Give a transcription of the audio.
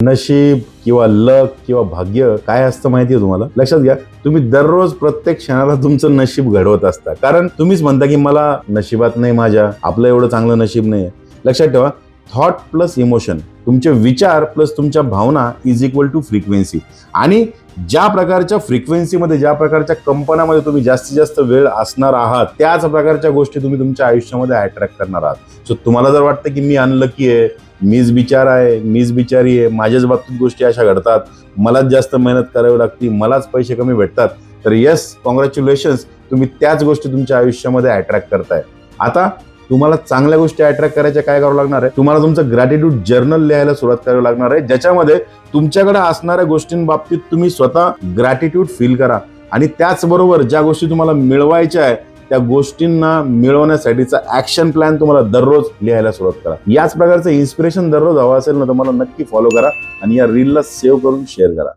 नशीब किंवा लक किंवा भाग्य काय असतं माहिती आहे तुम्हाला? लक्षात घ्या. तुम्ही दररोज प्रत्येक क्षणाला तुमचं नशीब घडवत असता. कारण तुम्हीच म्हणता की मला नशिबात नाही माझ्या. आपलं एवढं चांगलं नशीब नाही लक्षात ठेवा. थॉट प्लस इमोशन तुमचे विचार प्लस तुमच्या भावना इज इक्वल टू फ्रिक्वेन्सी आणि ज्या प्रकारच्या फ्रिक्वेन्सीमध्ये ज्या प्रकारच्या कंपनामध्ये तुम्ही जास्तीत जास्त वेळ असणार आहात त्याच प्रकारच्या गोष्टी तुम्ही तुमच्या आयुष्यामध्ये अट्रॅक्ट करणार आहात. सो तुम्हाला जर वाटतं की मी अनलकी आहे मीच बिचार आहे मीच बिचारी आहे माझ्याच बाबतीत गोष्टी अशा घडतात. मलाच जास्त मेहनत करावी लागते मलाच पैसे कमी भेटतात. तर येस कॉंग्रॅच्युलेशन्स तुम्ही त्याच गोष्टी तुमच्या आयुष्यामध्ये अट्रॅक्ट करताय. आता तुम्हाला चांगल्या गोष्टी अट्रॅक्ट करायच्या काय करावं लागणार आहे? तुम्हाला तुमचं ग्रॅटिट्यूड जर्नल लिहायला सुरुवात करावी लागणार आहे ज्याच्यामध्ये तुमच्याकडे असणाऱ्या गोष्टींबाबतीत तुम्ही स्वतः ग्रॅटिट्यूड फील करा. आणि त्याचबरोबर ज्या गोष्टी तुम्हाला मिळवायच्या आहे त्या गोष्टींना मिळवण्यासाठीचा ऍक्शन प्लॅन तुम्हाला दररोज लिहायला सुरुवात करा. याच प्रकारचं इन्स्पिरेशन दररोज हवं असेल ना तुम्हाला नक्की फॉलो करा आणि या रीलला सेव्ह करून शेअर करा.